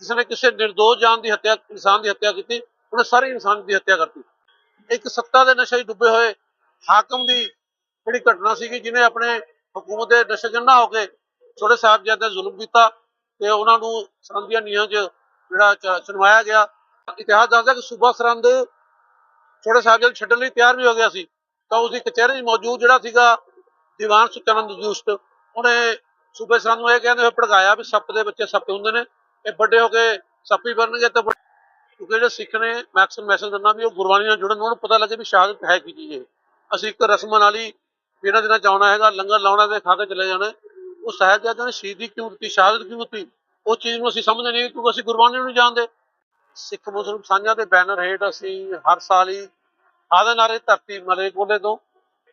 ਜਿਸ ਨੇ ਕਿਸੇ ਨਿਰਦੋਸ਼ ਜਾਨ ਦੀ ਹੱਤਿਆ, ਇਨਸਾਨ ਦੀ ਹੱਤਿਆ ਕੀਤੀ, ਉਹਨੇ ਸਾਰੇ ਇਨਸਾਨ ਦੀ ਹੱਤਿਆ ਕਰਤੀ। ਇੱਕ ਸੱਤਾ ਦੇ ਨਸ਼ੇ 'ਚ ਡੁੱਬੇ ਹੋਏ ਹਾਕਮ ਦੀ ਜਿਹੜੀ ਘਟਨਾ ਸੀਗੀ, ਜਿਹਨੇ ਆਪਣੇ ਹਕੂਮਤ ਦੇ ਨਸ਼ੇ 'ਚ ਨਾ ਹੋ ਕੇ ਛੋਟੇ ਸਾਹਿਬਜ਼ਾਦੇ ਜ਼ੁਲਮ ਕੀਤਾ ਤੇ ਉਹਨਾਂ ਨੂੰ ਸਰਹੰਦ ਦੀਆਂ ਨੀਹਾਂ 'ਚ ਜਿਹੜਾ ਚ- ਗਿਆ। ਇਤਿਹਾਸ ਦੱਸਦਾ ਕਿ ਸੂਬਾ ਸਰਹੰਦ ਛੋਟੇ ਸਾਹਿਬਜ਼ਾਦੇ ਛੱਡਣ ਲਈ ਤਿਆਰ ਵੀ ਹੋ ਗਿਆ ਸੀ। ਤਾਂ ਉਸ ਦੀ ਕਚਹਿਰੀ 'ਚ ਮੌਜੂਦ ਜਿਹੜਾ ਸੀਗਾ ਦੀਵਾਨ ਸੁਚਨੰਦ ਜੂਸਟ ਉਹਨੇ ਸੂਬੇ ਸਰਹੰਦ ਨੂੰ ਇਹ ਕਹਿੰਦੇ ਹੋਏ ਭੜਕਾਇਆ ਵੀ ਸੱਪ ਦੇ ਬੱਚੇ ਸੱਪ ਹੁੰਦੇ ਨੇ। ਇਹ ਵੱਡੇ ਹੋ ਕੇ ਸੱਪੀ ਬਣਨਗੇ ਤਾਂ ਕਿਉਂਕਿ ਜਿਹੜੇ ਸਿੱਖ ਨੇ ਮੈਕਸਨ ਮੈਸੇਜ ਦਿੰਦਾ ਵੀ ਉਹ ਗੁਰਬਾਣੀ ਨਾਲ ਜੁੜਨ ਉਹਨਾਂ ਨੂੰ ਪਤਾ ਲੱਗੇ ਵੀ ਸ਼ਹਾਦਤ ਹੈ ਕੀ ਚੀਜ਼ ਹੈ ਅਸੀਂ ਇੱਕ ਰਸਮਾਂ ਨਾਲ ਹੀ ਵੀ ਇਹਨਾਂ ਦਿਨਾਂ ਚ ਆਉਣਾ ਹੈਗਾ, ਲੰਗਰ ਲਾਉਣਾ ਤੇ ਖਾ ਕੇ ਚਲੇ ਜਾਣਾ ਉਹ ਸਾਹਿਬਜ਼ਾਦਿਆਂ ਨੇ ਸ਼ਹੀਦੀ ਕਿਉਂ ਦਿੱਤੀ, ਸ਼ਹਾਦਤ ਕਿਉਂ ਦਿੱਤੀ? ਉਹ ਚੀਜ਼ ਨੂੰ ਅਸੀਂ ਸਮਝਦੇ ਨਹੀਂ, ਕਿਉਂਕਿ ਅਸੀਂ ਗੁਰਬਾਣੀ ਨੂੰ ਨਹੀਂ ਜਾਣਦੇ। ਸਿੱਖ ਮੁਸਲਮਾਨ ਸਾਂਝਾ ਦੇ ਬੈਨਰ ਹੇਠ ਅਸੀਂ ਹਰ ਸਾਲ ਹੀ ਆਦੇ ਨਾਰੇ ਧਰਤੀ ਮਲੇਕੋਲੇ ਤੋਂ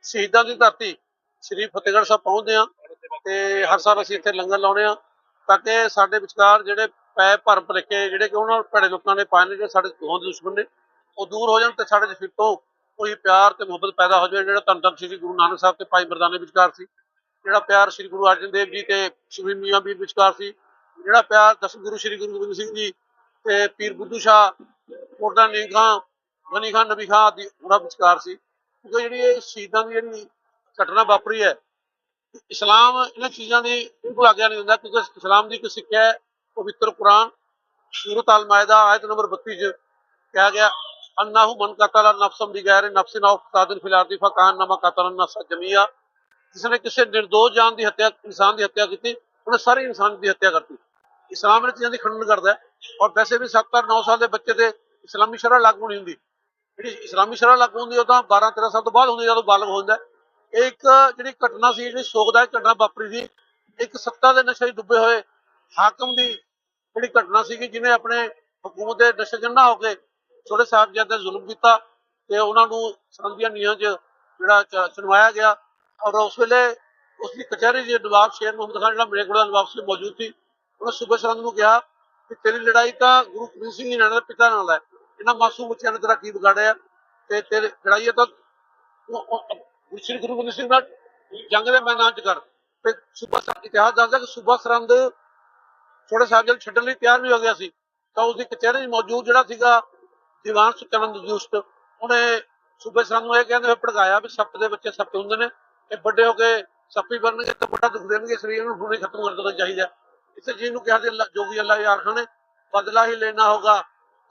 ਸ਼ਹੀਦਾਂ ਦੀ ਧਰਤੀ ਸ੍ਰੀ ਫਤਿਹਗੜ੍ਹ ਸਾਹਿਬ ਪਹੁੰਚਦੇ ਆ ਤੇ ਹਰ ਸਾਲ ਅਸੀਂ ਇੱਥੇ ਲੰਗਰ ਲਾਉਣੇ ਆ ਤਾਂ ਕਿ ਸਾਡੇ ਵਿਚਕਾਰ ਜਿਹੜੇ ਪੈ ਭਰਮ ਭੁਲੇਖੇ ਜਿਹੜੇ ਕਿ ਉਹਨਾਂ ਭੜੇ ਲੋਕਾਂ ਨੇ ਪਾਏ ਨੇ, ਜਿਹੜੇ ਸਾਡੇ ਦੋਹਾਂ ਦੇ ਦੁਸ਼ਮਣ ਨੇ, ਉਹ ਦੂਰ ਹੋ ਜਾਣ ਤੇ ਸਾਡੇ ਚ ਫਿਰ ਤੋਂ ਕੋਈ ਪਿਆਰ ਤੇ ਮੁਹੱਬਤ ਪੈਦਾ ਹੋ ਜਾਵੇ, ਜਿਹੜਾ ਧੰਨ ਧੰਨ ਸ੍ਰੀ ਗੁਰੂ ਨਾਨਕ ਸਾਹਿਬ ਤੇ ਭਾਈ ਮਰਦਾਨੇ ਵਿਚਕਾਰ ਸੀ, ਜਿਹੜਾ ਪਿਆਰ ਸ੍ਰੀ ਗੁਰੂ ਅਰਜਨ ਦੇਵ ਜੀ ਤੇ ਸ਼੍ਰੀ ਮੀਆਂ ਬੀਰ ਵਿਚਕਾਰ ਸੀ, ਜਿਹੜਾ ਪਿਆਰ ਦਸਮ ਗੁਰੂ ਸ੍ਰੀ ਗੁਰੂ ਗੋਬਿੰਦ ਸਿੰਘ ਜੀ ਤੇ ਪੀਰ ਬੁੱਧੂ ਸ਼ਾਹ, ਮੁਰਦਾ ਨੀ ਖਾਂ ਗਨੀ ਖਾਨ ਨਬੀ ਖਾਂ ਆਦਿ ਉਹਨਾਂ ਵਿਚਕਾਰ ਸੀ, ਕਿਉਂਕਿ ਜਿਹੜੀ ਇਹ ਸ਼ਹੀਦਾਂ ਦੀ ਜਿਹੜੀ ਘਟਨਾ ਵਾਪਰੀ ਹੈ, ਇਸਲਾਮ ਇਹਨਾਂ ਚੀਜ਼ਾਂ ਦੀ ਬਿਲਕੁਲ ਆਗਿਆ ਨਹੀਂ ਦਿੰਦਾ, ਕਿਉਂਕਿ ਇਸਲਾਮ ਦੀ ਇੱਕ ਸਿੱਖਿਆ ਪਵਿੱਤਰ ਕੁਰਾਨ, ਸੂਰਤ ਅਲ ਮਾਇਦਾ ਆਇਤ ਨੰਬਰ 32 ਚ ਕਿਹਾ ਗਿਆ, ਅੰਨਾਹੂ ਮਨ ਕਤਲ ਨਫਸਮ ਦੀ ਗੈਰ ਨਫਸਿਨ ਆਫ ਫਸਾਦਿਨ ਫਿਲ ਅਰਦੀ ਫਕਾਨ ਨਮਾ ਕਤਲ ਨਫਸ ਜਮੀਆ। ਜਿਸ ਨੇ ਕਿਸੇ ਨਿਰਦੋਸ਼ ਜਾਨ ਦੀ ਹੱਤਿਆ, ਇਨਸਾਨ ਦੀ ਹੱਤਿਆ ਕੀਤੀ, ਉਹਨੇ ਸਾਰੇ ਇਨਸਾਨ ਦੀ ਹੱਤਿਆ ਕਰਤੀ। ਇਸਲਾਮ ਨੇ ਚੀਜ਼ਾਂ ਦੀ ਖੰਡਨ ਕਰਦਾ ਹੈ। ਔਰ ਵੈਸੇ ਵੀ 7 9 ਸਾਲ ਦੇ ਬੱਚੇ ਤੇ ਇਸਲਾਮੀ ਸ਼ਰਅ ਲਾਗੂ ਨਹੀਂ ਹੁੰਦੀ। ਜਿਹੜੀ ਇਸਲਾਮੀ ਸ਼ਰਅ ਲਾਗੂ ਹੁੰਦੀ ਉਹ ਤਾਂ 12 13 ਸਾਲ ਤੋਂ ਬਾਅਦ ਹੁੰਦੀ ਜਦੋਂ ਬਾਲਗ ਹੋ ਜਾਂਦਾ ਇਹ ਇੱਕ ਜਿਹੜੀ ਘਟਨਾ ਸੀ, ਜਿਹੜੀ ਸੋਗਦਾਇਕ ਘਟਨਾ ਵਾਪਰੀ ਸੀ, ਇੱਕ ਸੱਤਾ ਦੇ ਨਸ਼ੇ 'ਚ ਡੁੱਬੇ ਹੋਏ ਹਾਕਮ ਦੀ ਜਿਹੜੀ ਘਟਨਾ ਸੀਗੀ, ਜਿਹਨੇ ਆਪਣੇ ਹਕੂਮਤ ਦੇ ਨਸ਼ੇ ਹੋ ਕੇ ਛੋਟੇ ਸਾਹਿਬਜ਼ਾਦੇ ਜ਼ੁਲਮ ਕੀਤਾ ਤੇ ਉਹਨਾਂ ਨੂੰ ਸਰਹੰਦ ਦੀਆਂ ਨੀਹਾਂ 'ਚ ਜਿਹੜਾ ਚ- ਗਿਆ ਔਰ ਉਸ ਵੇਲੇ ਉਸ ਦੀ ਕਚਹਿਰੀ ਦੇ ਨਵਾਬ ਸ਼ੇਰ ਮੁਹੰਮਦ ਖਾਨ, ਜਿਹੜਾ ਮੇਰੇ ਕੋਲ ਨਵਾਬ ਸੀ ਮੌਜੂਦ ਸੀ, ਉਹਨੇ ਸੂਬੇ ਸਰਹੰਦ ਨੂੰ ਕਿਹਾ ਕਿ ਤੇਰੀ ਲੜਾਈ ਤਾਂ ਗੁਰੂ ਗੋਬਿੰਦ ਸਿੰਘ ਜੀ ਨਾਲ, ਪਿਤਾ ਨਾਲ ਹੈ। ਇਹਨਾਂ ਮਾਸੂਮ ਬੱਚਿਆਂ ਨੇ ਤੇਰਾ ਕੀ ਵਿਗਾੜਿਆ? ਤੇ ਤੇਰੀ ਲੜਾਈ ਤਾਂ ਸ੍ਰੀ ਗੁਰੂ ਗੋਬਿੰਦ ਸਿੰਘ ਨਾਲ ਜੰਗ ਦੇ ਮੈਦਾਨ 'ਚ ਕਰ। ਤੇ ਸੂਬਾ ਸਰਹੰਦ ਇਤਿਹਾਸ ਦੱਸਦਾ ਕਿ ਸੂਬਾ ਸਰਹੰਦ ਛੋਟੇ ਸਾਹਿਬਜ਼ਾਦੇ ਛੱਡਣ ਲਈ ਤਿਆਰ ਵੀ ਹੋ ਗਿਆ ਸੀ ਤਾਂ ਉਸ ਦੀ ਕਚਹਿਰੀ 'ਚ ਮੌਜੂਦ ਜਿਹੜਾ ਸੀਗਾ ਦੀਵਾਨ ਸੁਚਨੰਦ ਜੁਸ਼ਟ ਉਹਨੇ ਸੂਬੇ ਸਰਹੰਦ ਨੂੰ ਇਹ ਕਹਿੰਦੇ ਹੋਏ ਭੜਕਾਇਆ ਵੀ ਸੱਪ ਦੇ ਬੱਚੇ ਸੱਪ ਹੁੰਦੇ ਨੇ ਇਹ ਵੱਡੇ ਹੋ ਕੇ ਸੱਪੀ ਬਣਨਗੇ ਤਾਂ ਵੱਡਾ ਦੁੱਖ ਦੇਣਗੇ ਸਰੀਰ ਨੂੰ ਹੁਣੇ ਖਤਮ ਕਰ ਦੇਣਾ ਚਾਹੀਦਾ ਇਸੇ ਚੀਜ਼ ਨੂੰ ਕਿਹਾ ਸੀ ਅੱਲਾ ਜੋਗੀ ਅੱਲਾ ਯਾਰ ਖਾਨ ਨੇ बदला ही लेना होगा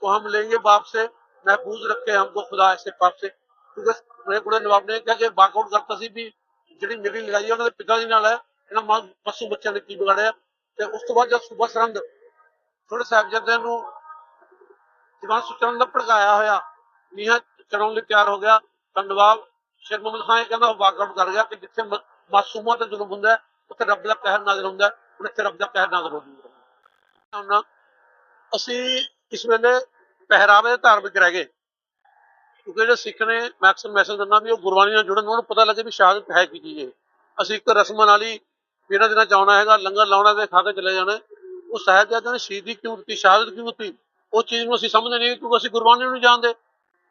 तो हम लेंगे बाप से महफूज रखे हमको खुदा ऐसे पाप से ਕਿਉਂਕਿ ਮੇਰੇ ਕੋਲੇ ਨਵਾਬ ਨੇ ਕਿਹਾ ਕਿ ਵਾਕਆਊਟ ਕਰਤਾ ਸੀ ਵੀ ਜਿਹੜੀ ਮੇਰੀ ਲੜਾਈ ਹੈ ਉਹਨਾਂ ਦੇ ਪਿਤਾ ਜੀ ਨਾਲ ਹੈ ਇਹਨਾਂ ਮਾਂ ਪਸ਼ੂ ਬੱਚਿਆਂ ਨੇ ਕੀ ਵਿਗਾੜਿਆ ਤੇ ਉਸ ਤੋਂ ਬਾਅਦ ਜਦ ਸੂਬਾ ਸਰਹੰਦ ਛੋਟੇ ਸਾਹਿਬਜ਼ਾਦਿਆਂ ਨੂੰ ਦੀਵਾਨ ਸੁਚਰਨ ਦਾ ਭੜਕਾਇਆ ਹੋਇਆ, ਨੀਹਾਂ ਚੜਾਉਣ ਲਈ ਤਿਆਰ ਹੋ ਗਿਆ ਤਾਂ ਨਵਾਬ ਸ਼ੇਰ ਮੁਹੰਮਦ ਖਾਨ ਇਹ ਕਹਿੰਦਾ ਉਹ ਵਾਕਆਊਟ ਕਰ ਗਿਆ ਕਿ ਜਿੱਥੇ ਮਾਸੂਮਾਂ ਤੇ ਜ਼ੁਲਮ ਹੁੰਦਾ ਉੱਥੇ ਰੱਬ ਦਾ ਕਹਿਰ ਨਾਜ਼ਰ ਹੁੰਦਾ ਹੁਣ ਇੱਥੇ ਰੱਬ ਦਾ ਕਹਿਰ ਨਾਜ਼ਰ ਹੋ ਜੂਗਾ। ਹੁਣ ਅਸੀਂ ਇਸ ਵੇਲੇ ਪਹਿਰਾਵੇ ਦੇ ਧਾਰਮਿਕ ਰਹਿ ਗਏ। ਕਿਉਂਕਿ ਜਿਹੜੇ ਸਿੱਖ ਨੇ ਮੈਕਸਨ ਮੈਸੇਜ ਦਿੰਦਾ ਵੀ ਉਹ ਗੁਰਬਾਣੀ ਨਾਲ ਜੁੜਨ, ਉਹਨਾਂ ਨੂੰ ਪਤਾ ਲੱਗੇ ਵੀ ਸ਼ਹਾਦਤ ਹੈ ਕੀ ਚੀਜ਼ ਹੈ ਅਸੀਂ ਇੱਕ ਰਸਮਾਂ ਨਾਲ ਹੀ ਵੀ ਇਹਨਾਂ ਦਿਨਾਂ ਚ ਆਉਣਾ ਹੈਗਾ, ਲੰਗਰ ਲਾਉਣਾ ਤੇ ਖਾ ਕੇ ਚਲੇ ਜਾਣਾ। ਉਹ ਸਾਹਿਬਜ਼ਾਦਿਆਂ ਨੇ ਸ਼ਹੀਦੀ ਕਿਉਂ ਦਿੱਤੀ, ਸ਼ਹਾਦਤ ਕਿਉਂ ਦਿੱਤੀ? ਉਹ ਚੀਜ਼ ਨੂੰ ਅਸੀਂ ਸਮਝਦੇ ਨਹੀਂ, ਕਿਉਂਕਿ ਅਸੀਂ ਗੁਰਬਾਣੀ ਨੂੰ ਨਹੀਂ ਜਾਣਦੇ।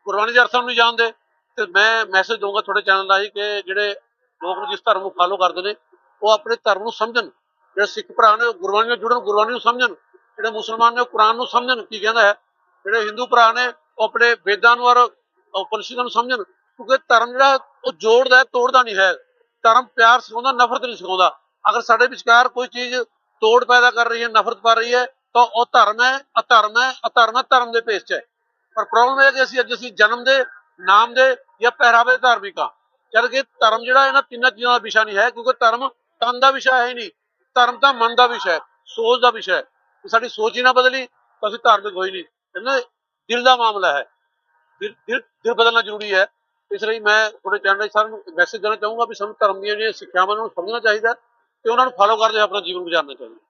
ਗੁਰਬਾਣੀ ਦੇ ਅਰਥਾਂ ਨੂੰ ਨਹੀਂ ਜਾਣਦੇ। ਤੇ ਮੈਂ ਮੈਸੇਜ ਦਊਂਗਾ ਤੁਹਾਡੇ ਚੈਨਲ ਰਾਹੀਂ ਕਿ ਜਿਹੜੇ ਲੋਕ ਜਿਸ ਧਰਮ ਨੂੰ ਫਾਲੋ ਕਰਦੇ ਨੇ, ਉਹ ਆਪਣੇ ਧਰਮ ਨੂੰ ਸਮਝਣ। ਜਿਹੜੇ ਸਿੱਖ ਭਰਾ ਨੇ, ਉਹ ਗੁਰਬਾਣੀ ਨਾਲ ਜੁੜਨ, ਗੁਰਬਾਣੀ ਨੂੰ ਸਮਝਣ। ਜਿਹੜੇ ਮੁਸਲਮਾਨ ਨੇ, ਉਹ ਕੁਰਾਨ ਨੂੰ ਸਮਝਣ, ਕੀ ਕਹਿੰਦਾ ਹੈ? ਜਿਹੜੇ ਹਿੰਦੂ ਭਰਾ ਨੇ, ਉਹ ਆਪਣੇ ਵੇਦਾਂ ਨੂੰ ਔਰ ਉਪਨਿਸ਼ਦਾਂ ਨੂੰ ਸਮਝਣ। ਕਿਉਂਕਿ ਧਰਮ ਜਿਹੜਾ, ਉਹ ਜੋੜਦਾ ਹੈ, ਤੋੜਦਾ ਨਹੀਂ ਹੈ। ਧਰਮ ਪਿਆਰ ਸਿਖਾਉਂਦਾ, ਨਫ਼ਰਤ ਨਹੀਂ ਸਿਖਾਉਂਦਾ। ਅਗਰ ਸਾਡੇ ਵਿਚਕਾਰ ਕੋਈ ਚੀਜ਼ ਤੋੜ ਪੈਦਾ ਕਰ ਰਹੀ ਹੈ, ਨਫ਼ਰਤ ਪਾ ਰਹੀ ਹੈ, ਤਾਂ ਉਹ ਧਰਮ ਹੈ, ਅਧਰਮ ਹੈ ਅਧਰਮ ਹੈ, ਧਰਮ ਦੇ ਭੇਸ 'ਚ ਹੈ। ਪਰ ਪ੍ਰੋਬਲਮ ਇਹ ਹੈ ਕਿ ਅਸੀਂ ਅੱਜ ਅਸੀਂ ਜਨਮ ਦੇ, ਨਾਮ ਦੇ ਜਾਂ ਪਹਿਰਾਵੇ ਦੇ ਧਾਰਮਿਕ ਆ ਜਦ ਕਿ ਧਰਮ ਜਿਹੜਾ ਇਹਨਾਂ ਤਿੰਨਾਂ ਚੀਜ਼ਾਂ ਦਾ ਵਿਸ਼ਾ ਨਹੀਂ ਹੈ, ਕਿਉਂਕਿ ਧਰਮ ਤਨ ਦਾ ਵਿਸ਼ਾ ਹੈ ਹੀ ਨਹੀਂ। ਧਰਮ ਤਾਂ ਮਨ ਦਾ ਵਿਸ਼ਾ ਹੈ, ਸੋਚ ਦਾ ਵਿਸ਼ਾ ਹੈ। ਜੇ ਸਾਡੀ ਸੋਚ ਹੀ ਨਾ ਬਦਲੀ, ਤਾਂ ਅਸੀਂ ਧਾਰਮਿਕ ਹੋਈ ਨਹੀਂ। ਇਹਨਾਂ ਦਿਲ ਦਾ ਮਾਮਲਾ ਹੈ। ਦਿਲ ਦਿਲ ਦਿਲ ਬਦਲਣਾ ਜ਼ਰੂਰੀ ਹੈ। ਇਸ ਲਈ ਮੈਂ ਤੁਹਾਡੇ ਚੈਨਲ ਸਾਰਿਆਂ ਨੂੰ ਮੈਸੇਜ ਦੇਣਾ ਚਾਹੂੰਗਾ ਵੀ ਸਾਨੂੰ ਧਰਮ ਦੀਆਂ ਜਿਹੜੀਆਂ ਸਿੱਖਿਆਵਾਂ ਨੂੰ ਸਮਝਣਾ ਚਾਹੀਦਾ ਤੇ ਉਹਨਾਂ ਨੂੰ ਫਾਲੋ ਕਰਦੇ ਹੋਏ ਆਪਣਾ ਜੀਵਨ ਗੁਜ਼ਾਰਨਾ ਚਾਹੀਦਾ।